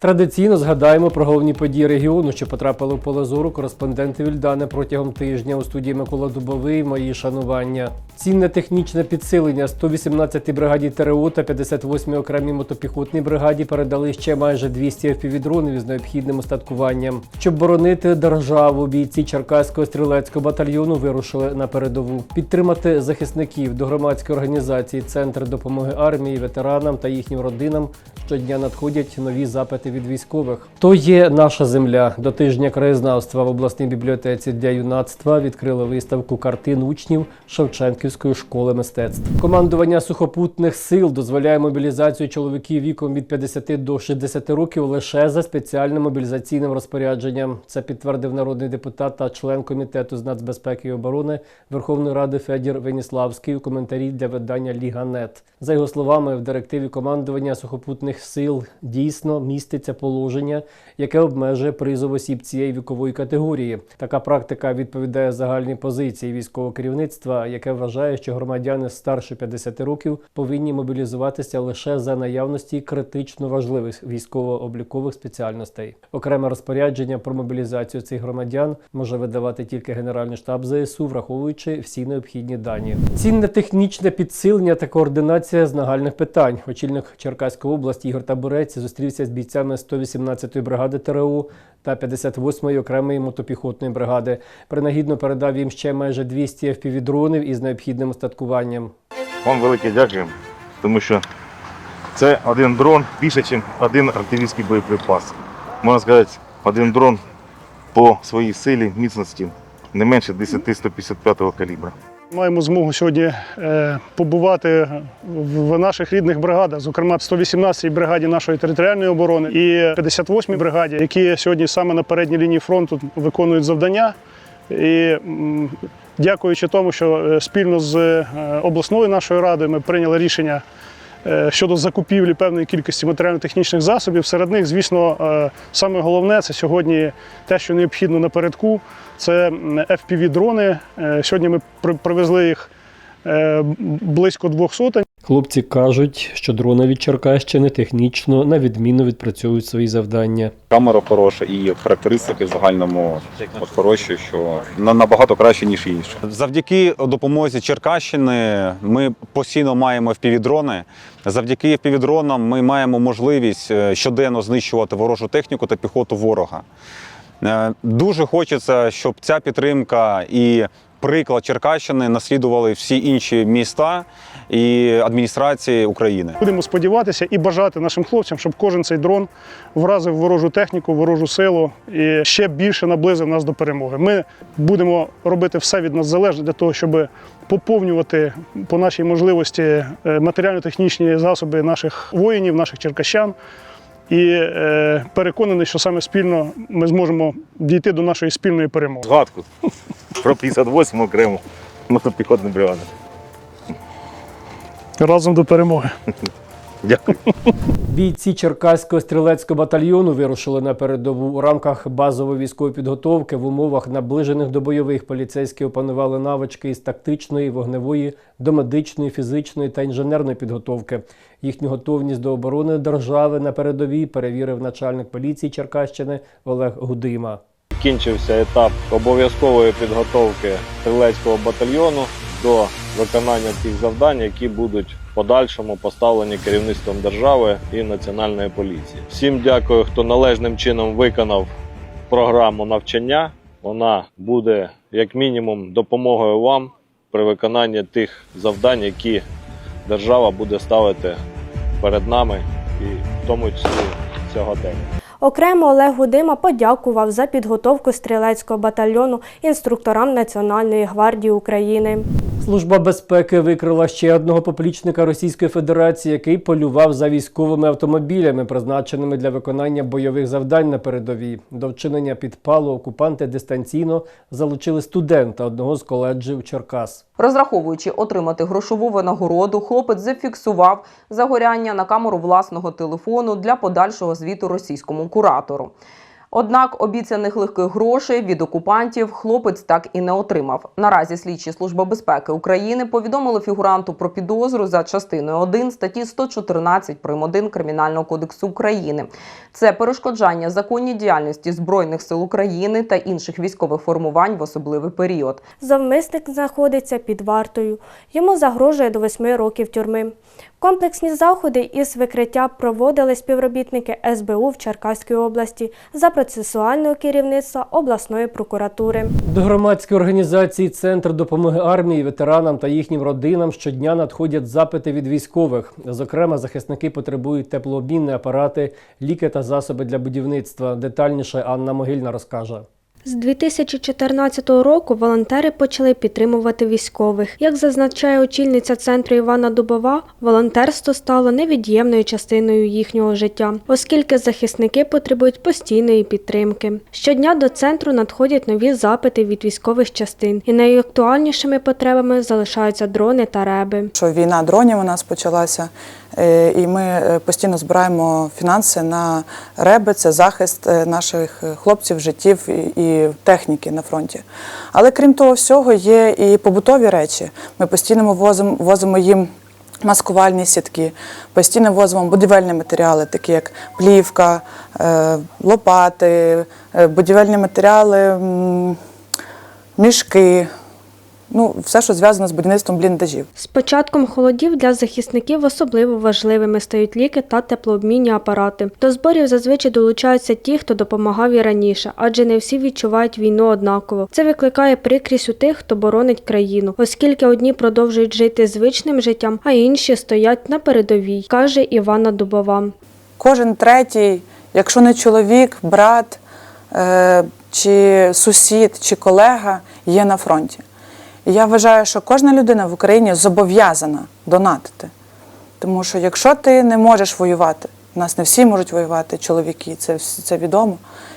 Традиційно згадаємо про головні події регіону, що потрапили в поле зору кореспонденти Вільдани протягом тижня у студії Микола Дубовий. Мої шанування. Цінне технічне підсилення 118-й бригаді ТРО та 58-й окремій мотопіхотній бригаді передали ще майже 200 FPV-дронів із необхідним устаткуванням. Щоб боронити державу, бійці Черкаського стрілецького батальйону вирушили на передову. Підтримати захисників до громадської організації Центр допомоги армії, ветеранам та їхнім родинам щодня надходять нові запити від військових. То є наша земля. До тижня краєзнавства в обласній бібліотеці для юнацтва відкрили виставку картин учнів Шевченківської школи мистецтв. Командування сухопутних сил дозволяє мобілізацію чоловіків віком від 50 до 60 років лише за спеціальним мобілізаційним розпорядженням. Це підтвердив народний депутат та член комітету з нацбезпеки і оборони Верховної Ради Федір Веніславський у коментарі для видання Ліга.нет. За його словами, в директиві командування сухопутних сил дійсно міститься положення, яке обмежує призов осіб цієї вікової категорії. Така практика відповідає загальній позиції військового керівництва, яке вважає, що громадяни старше 50 років повинні мобілізуватися лише за наявності критично важливих військово-облікових спеціальностей. Окреме розпорядження про мобілізацію цих громадян може видавати тільки Генеральний штаб ЗСУ, враховуючи всі необхідні дані. Цінне технічне підсилення та координація з нагальних питань. Очільник Черкаської області Ігор Табурець зустрівся з бійцями 118-ї бригади ТРО та 58-ї окремої мотопіхотної бригади. Принагідно передав їм ще майже 200 FPV-дронів із необхідним устаткуванням. Вам велике дякую, тому що це один дрон більше, ніж один артилерійський боєприпас. Можна сказати, один дрон по своїй силі, міцності не менше 10-155 калібра. Маємо змогу сьогодні е, побувати в наших рідних бригадах, зокрема 118-й бригаді нашої територіальної оборони і 58-й бригаді, які сьогодні саме на передній лінії фронту виконують завдання. І дякуючи тому, що е, спільно з е, обласною нашою радою ми прийняли рішення щодо закупівлі певної кількості матеріально-технічних засобів. Серед них, звісно, е, саме головне це сьогодні те, що необхідно напередку. Це м, FPV-дрони. Е, Сьогодні ми привезли їх е, близько двох сотень. Хлопці кажуть, що дрони від Черкащини технічно на відмінно відпрацьовують свої завдання. Камера хороша і характеристики в загальному от хороші, що на- набагато краще, ніж інші. Завдяки допомозі Черкащини ми постійно маємо впівдрони. Завдяки впівдронам ми маємо можливість е, щоденно знищувати ворожу техніку та піхоту ворога. Е, Дуже хочеться, щоб ця підтримка і приклад Черкащини наслідували всі інші міста і адміністрації України. Будемо сподіватися і бажати нашим хлопцям, щоб кожен цей дрон вразив ворожу техніку, ворожу силу і ще більше наблизив нас до перемоги. Ми будемо робити все від нас залежне для того, щоб поповнювати по нашій можливості е, матеріально-технічні засоби наших воїнів, наших черкащан. І е, переконаний, що саме спільно ми зможемо дійти до нашої спільної перемоги. Згадку про 58 окрему мотопіхотну бригаду. Разом до перемоги. Дякую. Бійці Черкаського стрілецького батальйону вирушили на передову у рамках базової військової підготовки в умовах наближених до бойових поліцейські опанували навички із тактичної, вогневої, до медичної, фізичної та інженерної підготовки. Їхню готовність до оборони держави на передовій перевірив начальник поліції Черкащини Олег Гудима. Кінчився етап обов'язкової підготовки стрілецького батальйону до виконання тих завдань, які будуть в подальшому поставлені керівництвом держави і національної поліції. Всім дякую, хто належним чином виконав програму навчання. Вона буде як мінімум допомогою вам при виконанні тих завдань, які держава буде ставити перед нами, і в тому числі сьогодення. Окремо Олег Гудима подякував за підготовку стрілецького батальйону інструкторам Національної гвардії України. Служба безпеки викрила ще одного поплічника Російської Федерації, який полював за військовими автомобілями, призначеними для виконання бойових завдань на передовій. До вчинення підпалу окупанти дистанційно залучили студента одного з коледжів Черкас. Розраховуючи отримати грошову винагороду, хлопець зафіксував загоряння на камеру власного телефону для подальшого звіту російському куратору. Однак обіцяних легких грошей від окупантів хлопець так і не отримав. Наразі слідчі служби безпеки України повідомили фігуранту про підозру за частиною 1 статті 114 прим. 1 Кримінального кодексу України. Це перешкоджання законній діяльності збройних сил України та інших військових формувань в особливий період. Завмисник знаходиться під вартою. Йому загрожує до 8 років тюрми. Комплексні заходи із викриття проводили співробітники СБУ в Черкаській області за процесуального керівництва обласної прокуратури. До громадської організації Центр допомоги армії, ветеранам та їхнім родинам щодня надходять запити від військових. Зокрема, захисники потребують теплообмінні апарати, ліки та засоби для будівництва. Детальніше Анна Могильна розкаже. З 2014 року волонтери почали підтримувати військових. Як зазначає очільниця центру Івана Дубова, волонтерство стало невід'ємною частиною їхнього життя, оскільки захисники потребують постійної підтримки. Щодня до центру надходять нові запити від військових частин, і найактуальнішими потребами залишаються дрони та реби. що війна дронів у нас почалася, е, і ми е, постійно збираємо фінанси на реби, це захист е, наших хлопців, життів і- техніки на фронті. Але крім того всього, є і побутові речі. Ми постійно возимо, возимо їм. Маскувальні сітки, постійно возимо будівельні матеріали, такі як плівка, е, лопати, е, будівельні матеріали, мішки, ну, все, що зв'язано з будівництвом бліндажів. З початком холодів для захисників особливо важливими стають ліки та теплообмінні апарати. До зборів зазвичай долучаються ті, хто допомагав і раніше, адже не всі відчувають війну однаково. Це викликає прикрість у тих, хто боронить країну, оскільки одні продовжують жити звичним життям, а інші стоять на передовій, каже Івана Дубова. Кожен третій, якщо не чоловік, брат, е, чи сусід, чи колега, є на фронті. І я вважаю, що кожна людина в Україні зобов'язана донатити. Тому що якщо ти не можеш воювати, у нас не всі можуть воювати, чоловіки, це, це відомо.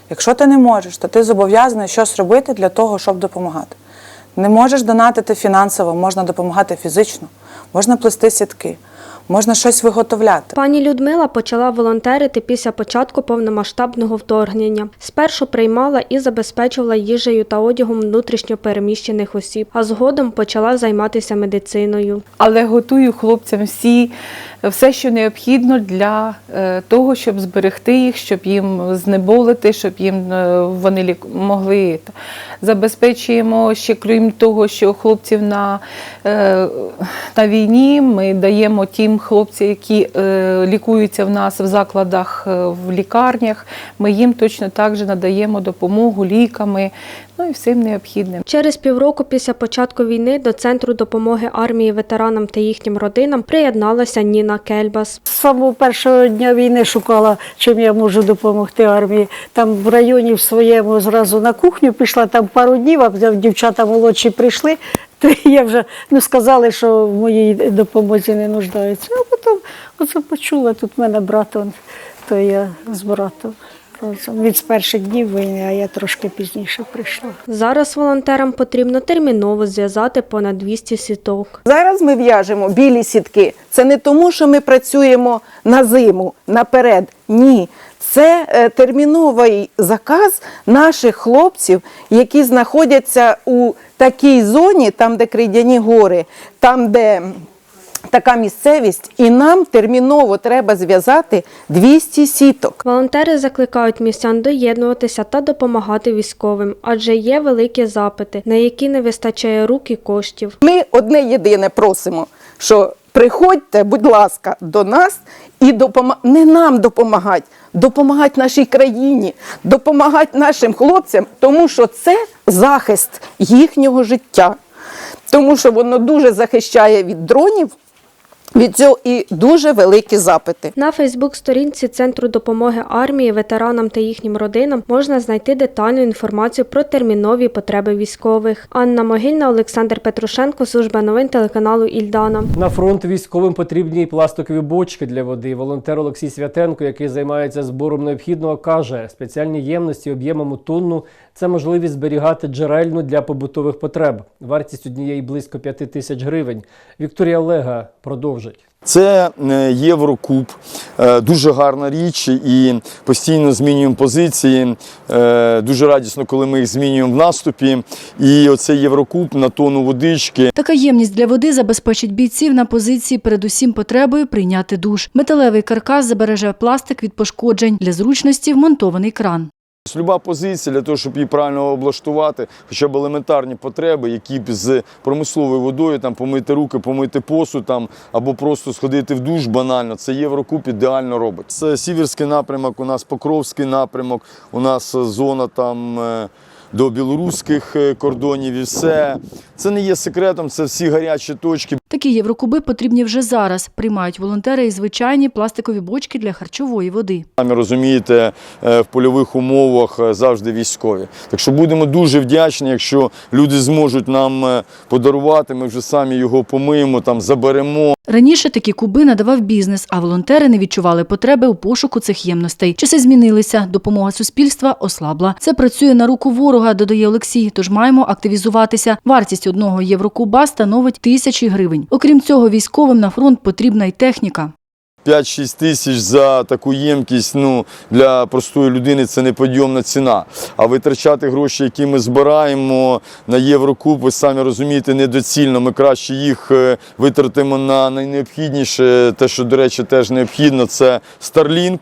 Якщо ти не можеш, то ти зобов'язаний щось робити для того, щоб допомагати. Не можеш донатити фінансово, можна допомагати фізично, можна плести сітки, можна щось виготовляти. Пані Людмила почала волонтерити після початку повномасштабного вторгнення. Спершу приймала і забезпечувала їжею та одягом внутрішньо переміщених осіб, а згодом почала займатися медициною. але готую хлопцям всі, все, що необхідно для е, того, щоб зберегти їх, щоб їм знеболити, щоб їм е, вони лік- могли. Забезпечуємо ще, крім того, що хлопців на, е, на війні ми даємо тим хлопцям, які е, лікуються в нас в закладах, е, в лікарнях. Ми їм точно так же надаємо допомогу ліками, ну і всім необхідним. Через півроку після початку війни до центру допомоги армії ветеранам та їхнім родинам приєдналася Ніна Кельбас. З самого першого дня війни шукала, чим я можу допомогти армії. Там в районі в своєму зразу на кухню пішла, там пару днів, а дівчата молодші прийшли, то я вже ну, сказали, що в моїй допомозі не нуждаються. А потім оце почула, тут в мене брат, он, то я з братом. Він з перших днів війни, а я трошки пізніше прийшла. Зараз волонтерам потрібно терміново зв'язати понад 200 сіток. Зараз ми в'яжемо білі сітки. Це не тому, що ми працюємо на зиму наперед. Ні. Це е, терміновий заказ наших хлопців, які знаходяться у такій зоні, там, де Крейдяні гори, там, де така місцевість, і нам терміново треба зв'язати 200 сіток. Волонтери закликають містян доєднуватися та допомагати військовим, адже є великі запити, на які не вистачає рук і коштів. Ми одне єдине просимо, що приходьте, будь ласка, до нас і допома... не нам допомагати, допомагати нашій країні, допомагати нашим хлопцям, тому що це захист їхнього життя, тому що воно дуже захищає від дронів. Від цього і дуже великі запити. На Фейсбук-сторінці Центру допомоги армії, ветеранам та їхнім родинам можна знайти детальну інформацію про термінові потреби військових. Анна Могильна, Олександр Петрушенко, служба новин телеканалу Ільдана. На фронт військовим потрібні пластикові бочки для води. Волонтер Олексій Святенко, який займається збором необхідного, каже, спеціальні ємності об'ємом у тонну це можливість зберігати джерельну для побутових потреб. Вартість однієї близько 5 тисяч гривень. Вікторія Олега продовжать. Це е, Єврокуб, Е, дуже гарна річ і постійно змінюємо позиції. Е, Дуже радісно, коли ми їх змінюємо в наступі. І оцей Єврокуб на тонну водички. Така ємність для води забезпечить бійців на позиції передусім потребою прийняти душ. Металевий каркас забереже пластик від пошкоджень. Для зручності вмонтований кран. Люба позиція для того, щоб її правильно облаштувати, хоча б елементарні потреби, які б з промисловою водою там помити руки, помити посуд там або просто сходити в душ банально. Це Єврокуб ідеально робить. Це сіверський напрямок, у нас Покровський напрямок, у нас зона там. е, До білоруських е, кордонів і все. Це не є секретом, це всі гарячі точки. Такі єврокуби потрібні вже зараз. Приймають волонтери і звичайні пластикові бочки для харчової води. Самі розумієте, е, в польових умовах е, завжди військові. Так що будемо дуже вдячні, якщо люди зможуть нам е, подарувати. Ми вже самі його помиємо, там заберемо. Раніше такі куби надавав бізнес, а волонтери не відчували потреби у пошуку цих ємностей. Часи змінилися, допомога суспільства ослабла. Це працює на руку ворога, додає Олексій. Тож маємо активізуватися. Вартість одного єврокуба становить тисячі гривень. Окрім цього, військовим на фронт потрібна й техніка. 5-6 тисяч за таку ємкість ну, для простої людини це неподйомна ціна. А витрачати гроші, які ми збираємо на Єврокуб, ви самі розумієте, недоцільно. Ми краще їх е, витратимо на найнеобхідніше. Те, що, до речі, теж необхідно, це Starlink.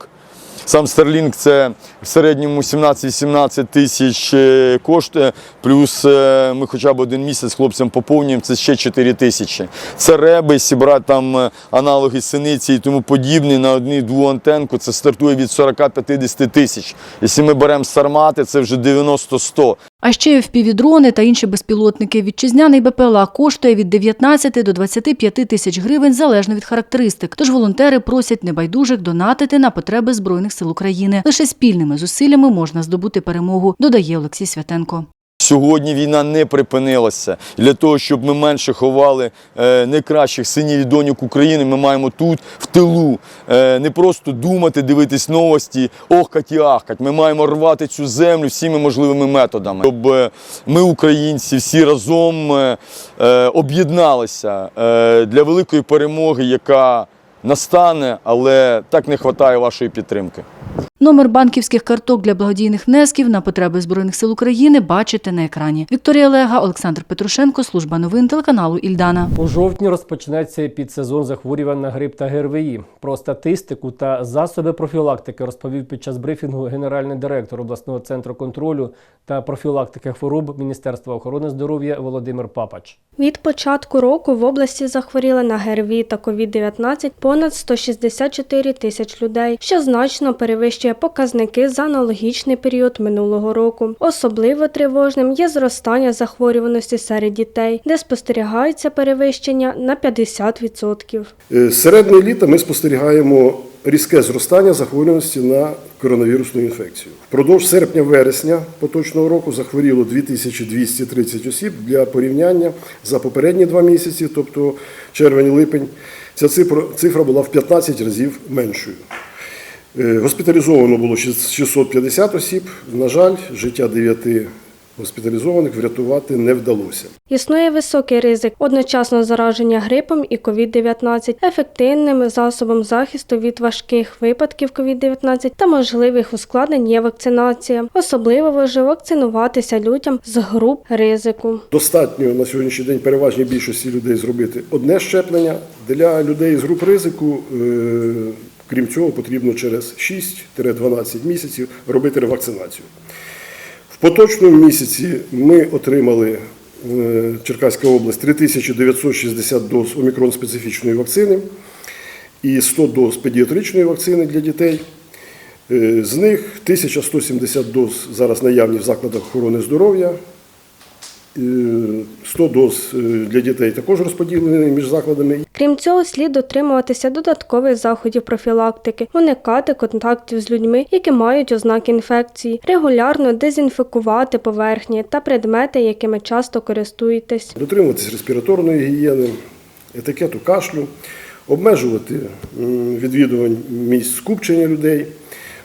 Сам Starlink це в середньому 17-18 тисяч е, коштує, плюс е, ми хоча б один місяць хлопцям поповнюємо, це ще 4 тисячі. Це реби, сібрати там е, аналоги синиці і тому подібне на одну-дву антенку, це стартує від 40-50 тисяч. Якщо ми беремо сармати, це вже 90-100. А ще впівдрони та інші безпілотники. Вітчизняний БПЛА коштує від 19 до 25 тисяч гривень залежно від характеристик. Тож волонтери просять небайдужих донатити на потреби Збройних сил України. Лише спільними зусиллями можна здобути перемогу, додає Олексій Святенко. Сьогодні війна не припинилася. Для того, щоб ми менше ховали е, найкращих синів і доньок України, ми маємо тут, в тилу, е, не просто думати, дивитись новості, охкать і ахкать. Ми маємо рвати цю землю всіми можливими методами. Щоб е, ми, українці, всі разом об'єдналися для великої перемоги, яка настане, але так не вистачає вашої підтримки. Номер банківських карток для благодійних внесків на потреби Збройних сил України бачите на екрані. Вікторія Лега, Олександр Петрушенко, служба новин телеканалу Ільдана. У жовтні розпочнеться підсезон захворювань на грип та ГРВІ. Про статистику та засоби профілактики розповів під час брифінгу генеральний директор обласного центру контролю та профілактики хвороб Міністерства охорони здоров'я Володимир Папач. Від початку року в області захворіли на ГРВІ та COVID-19 понад 164 тисяч людей, що значно перевищує показники за аналогічний період минулого року. Особливо тривожним є зростання захворюваності серед дітей, де спостерігається перевищення на 50%. Е, З середини літа ми спостерігаємо різке зростання захворюваності на коронавірусну інфекцію. Впродовж серпня-вересня поточного року захворіло 2230 осіб для порівняння за попередні два місяці, тобто червень-липень. Ця цифра була в 15 разів меншою. Е, Госпіталізовано було 650 осіб. На жаль, життя 9 госпіталізованих врятувати не вдалося. Існує високий ризик одночасно зараження грипом і COVID-19, ефективним засобом захисту від важких випадків COVID-19 та можливих ускладнень є вакцинація. Особливо важливо вакцинуватися людям з груп ризику. Достатньо на сьогоднішній день переважній більшості людей зробити одне щеплення. Для людей з груп ризику, е, крім цього, потрібно через 6-12 місяців робити ревакцинацію. В поточному місяці ми отримали е, Черкаська область 3960 доз омікрон-специфічної вакцини і 100 доз педіатричної вакцини для дітей. Е, З них 1170 доз зараз наявні в закладах охорони здоров'я. Е, 100 доз е, для дітей також розподілені між закладами. Крім цього, слід дотримуватися додаткових заходів профілактики, уникати контактів з людьми, які мають ознаки інфекції, регулярно дезінфікувати поверхні та предмети, якими часто користуєтесь. Дотримуватися респіраторної гігієни, етикету кашлю, обмежувати відвідувань місць скупчення людей,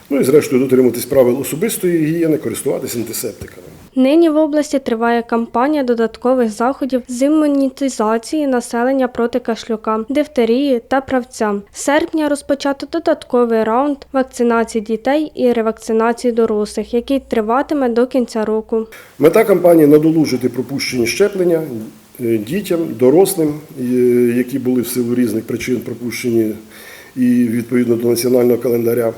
Ну і зрештою дотримуватись правил особистої гігієни, користуватися антисептиками. Нині в області триває кампанія додаткових заходів з імунізації населення проти кашлюка, дифтерії та правця. З серпня розпочато додатковий раунд вакцинації дітей і ревакцинації дорослих, який триватиме до кінця року. Мета кампанії надолужити пропущені щеплення е, дітям, дорослим, е, які були в силу різних причин пропущені і відповідно до національного календаря.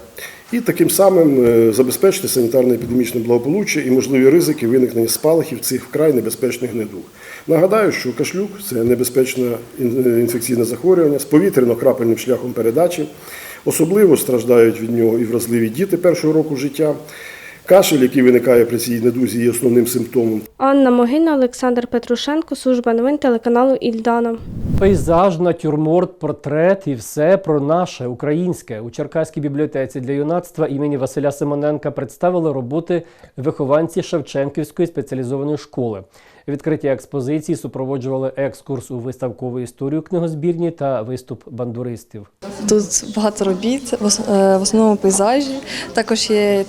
І таким самим е, забезпечити санітарно-епідемічне благополуччя і можливі ризики виникнення спалахів цих вкрай небезпечних недуг. Нагадаю, що кашлюк це небезпечне е, інфекційне захворювання з повітряно-крапельним шляхом передачі. Особливо страждають від нього і вразливі діти першого року життя. Кашель, який виникає при цій недузі, є основним симптомом. Анна Могина, Олександр Петрушенко, служба новин телеканалу Ільдана. Пейзаж, натюрморт, портрет і все про наше українське. У Черкаській бібліотеці для юнацтва імені Василя Симоненка представили роботи вихованці Шевченківської спеціалізованої школи. Відкриття експозиції супроводжували екскурс у виставкову історію книгозбірні та виступ бандуристів. Тут багато робіт, в е, основному пейзажі. Також є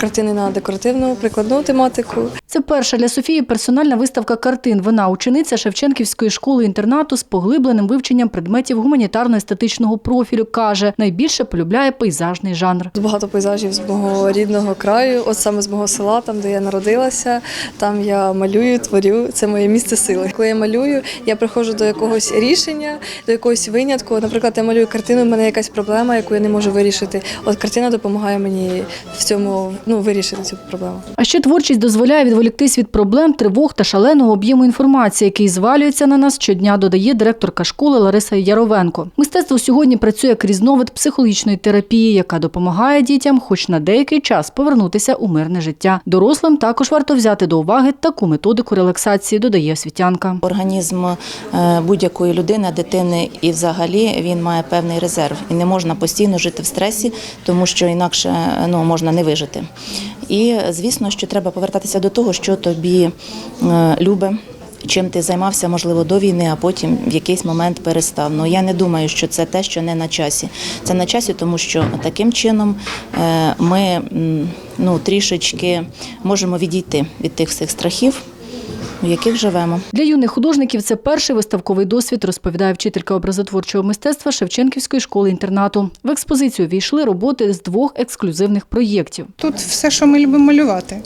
картини на декоративну прикладну тематику. Це перша для Софії персональна виставка картин. Вона учениця Шевченківської школи-інтернату з поглибленим вивченням предметів гуманітарно-естетичного профілю. Каже, найбільше полюбляє пейзажний жанр. Багато пейзажів з мого рідного краю, от саме з мого села, там де я народилася. Там я малюю, творю. Це моє місце сили. Коли я малюю, я приходжу до якогось рішення, до якогось винятку. Наприклад, я малюю картину, в мене якась проблема, яку я не можу вирішити. От картина допомагає мені в цьому ну, вирішити цю проблему. А ще творчість дозволяє відволіктись від проблем, тривог та шаленого об'єму інформації, який звалюється на нас щодня, додає директорка школи Лариса Яровенко. Мистецтво сьогодні працює як різновид психологічної терапії, яка допомагає дітям, хоч на деякий час повернутися у мирне життя. Дорослим також варто взяти до уваги таку методику релаксації, додає освітянка. Організм е, будь-якої людини, дитини і взагалі він має певний резерв. І не можна постійно жити в стресі, тому що інакше ну, можна не вижити. І звісно, що треба повертатися до того, що тобі е, любе. Чим ти займався, можливо, до війни, а потім в якийсь момент перестав. Ну я не думаю, що це те, що не на часі. Це на часі, тому що таким чином е, ми ну, трішечки можемо відійти від тих всіх страхів, у яких живемо. Для юних художників це перший виставковий досвід, розповідає вчителька образотворчого мистецтва Шевченківської школи-інтернату. В експозицію війшли роботи з двох ексклюзивних проєктів. Тут все, що ми любимо малювати.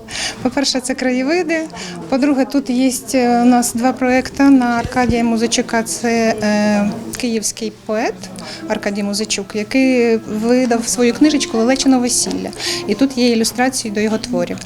По-перше, це краєвиди. По-друге, тут є е, у нас два проекти на Аркадія Музичука. Це е, київський поет Аркадій Музичук, який видав свою книжечку Лелечино весілля. І тут є ілюстрації до його творів.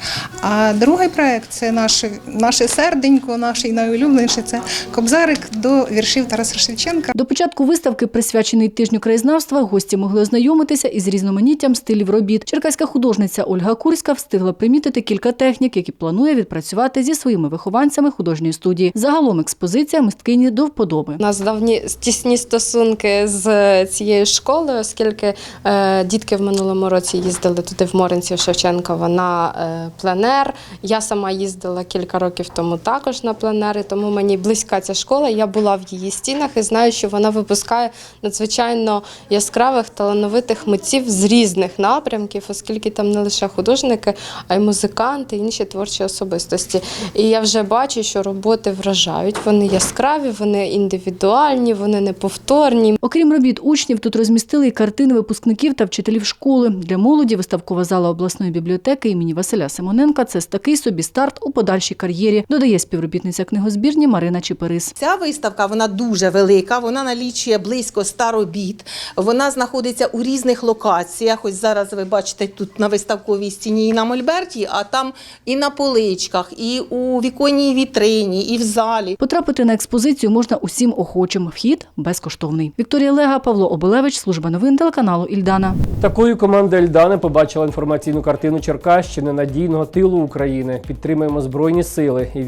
А другий проект це наше, наше серденько, наш найулюбленіший це Кобзарик до віршів Тараса Шевченка. До початку виставки, присвячений тижню краєзнавства, гості могли ознайомитися із різноманіттям стилів робіт. Черкаська художниця Ольга Курська встигла примітити кілька технік, які планує відпрацювати зі своїми вихованцями художньої студії. Загалом експозиція мисткині до вподоби. У нас давні тісні стосунки з цією школою, оскільки е, дітки в минулому році їздили туди в Моринців Шевченкова на е, пленер. Я сама їздила кілька років тому також на пленери, тому мені близька ця школа. Я була в її стінах і знаю, що вона випускає надзвичайно яскравих талановитих митців з різних напрямків, оскільки там не лише художники, а й музиканти, інші творчі особистості. І я вже бачу, що роботи вражають. Вони яскраві, вони індивідуальні, вони неповторні. Окрім робіт учнів, тут розмістили і картини випускників та вчителів школи. Для молоді виставкова зала обласної бібліотеки імені Василя Симоненка це такий собі старт у подальшій кар'єрі, додає співробітниця книгозбірні Марина Чіперис. Ця виставка вона дуже велика. Вона налічує близько 100 робіт. Вона знаходиться у різних локаціях. Ось зараз ви бачите тут на виставковій стіні і на Мольберті, а там і на поличках, і у віконній вітрині, і в залі. Потрапити на експозицію можна усім охочим. Вхід безкоштовний. Вікторія Лега, Павло Обелевич, служба новин телеканалу Ільдана. Такою команда Ельдани побачила інформаційну картину Черкащини надійного тилу України. Підтримуємо збройні сили і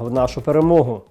в нашу перемогу.